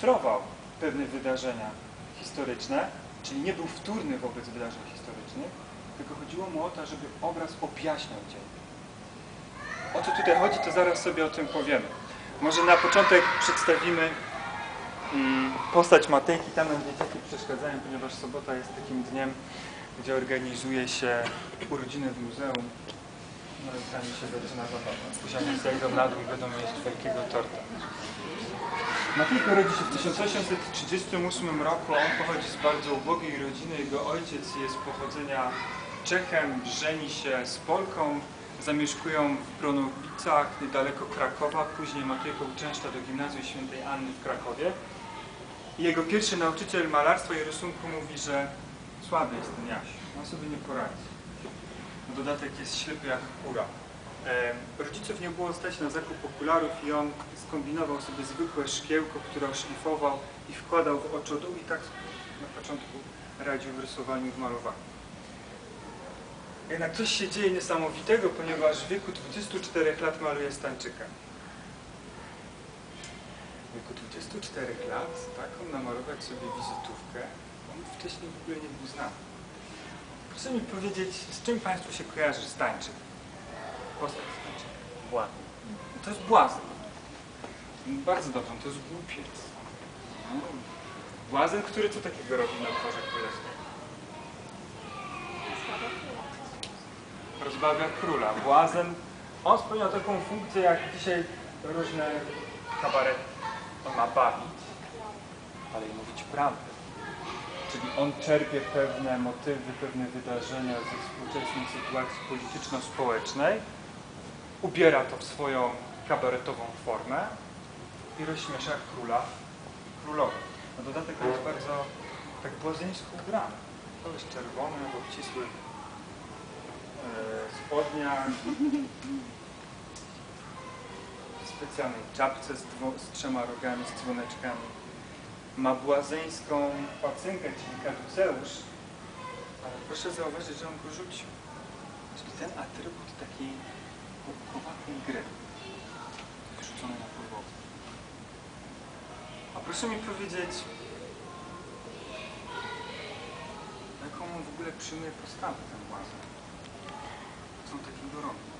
ilustrował pewne wydarzenia historyczne, czyli nie był wtórny wobec wydarzeń historycznych, tylko chodziło mu o to, żeby obraz objaśniał dzień. O co tutaj chodzi, to zaraz sobie o tym powiemy. Może na początek przedstawimy mm, postać Matejki. Tam nam dzieciaki przeszkadzają, ponieważ sobota jest takim dniem, gdzie organizuje się urodziny w muzeum. No i tam się zaczyna zabawa. Później zejdą na dół i będą jeść wielkiego torta. Matejko rodzi się w 1838 roku. On pochodzi z bardzo ubogiej rodziny. Jego ojciec jest pochodzenia Czechem, żeni się z Polką. Zamieszkują w Bronowicach, niedaleko Krakowa. Później Matejko uczęszcza do gimnazjum świętej Anny w Krakowie. Jego pierwszy nauczyciel malarstwa i rysunku mówi, że słaby jest ten Jaś. On sobie nie poradzi. Dodatek jest ślepy jak kura. Rodziców nie było stać na zakup okularów i on skombinował sobie zwykłe szkiełko, które oszlifował i wkładał w oczodół i tak na początku radził w rysowaniu w malowaniu. Jednak coś się dzieje niesamowitego, ponieważ w wieku 24 lat maluje Stańczyka. W wieku 24 lat taką namalować sobie wizytówkę, on wcześniej w ogóle nie był znany. Proszę mi powiedzieć, z czym Państwu się kojarzy Stańczyk? Stańczyka. Błahny. To jest błazen. Bardzo dobrze, to jest głupiec. No. Błazen, który co takiego robi na dworze królewskim? Rozbawia króla. Błazen, on spełnia taką funkcję jak dzisiaj różne kabarety. On ma bawić, ale i mówić prawdę. Czyli on czerpie pewne motywy, pewne wydarzenia ze współczesnej sytuacji polityczno-społecznej, ubiera to w swoją kabaretową formę i rozśmiesza króla królowi. Na dodatek jest bardzo tak błazeńsko ubrany. To jest czerwony w obcisłych e, spodniach, w specjalnej czapce z, dwo, z trzema rogami, z dzwoneczkami. Ma błazeńską pacynkę, czyli kaduceusz, ale proszę zauważyć, że on go rzucił. Czyli ten atrybut takiej kowatej gry wyrzucony na podłogę. A proszę mi powiedzieć, jaką w ogóle przyjmuje postawę ten błazen? Co on takiego robi?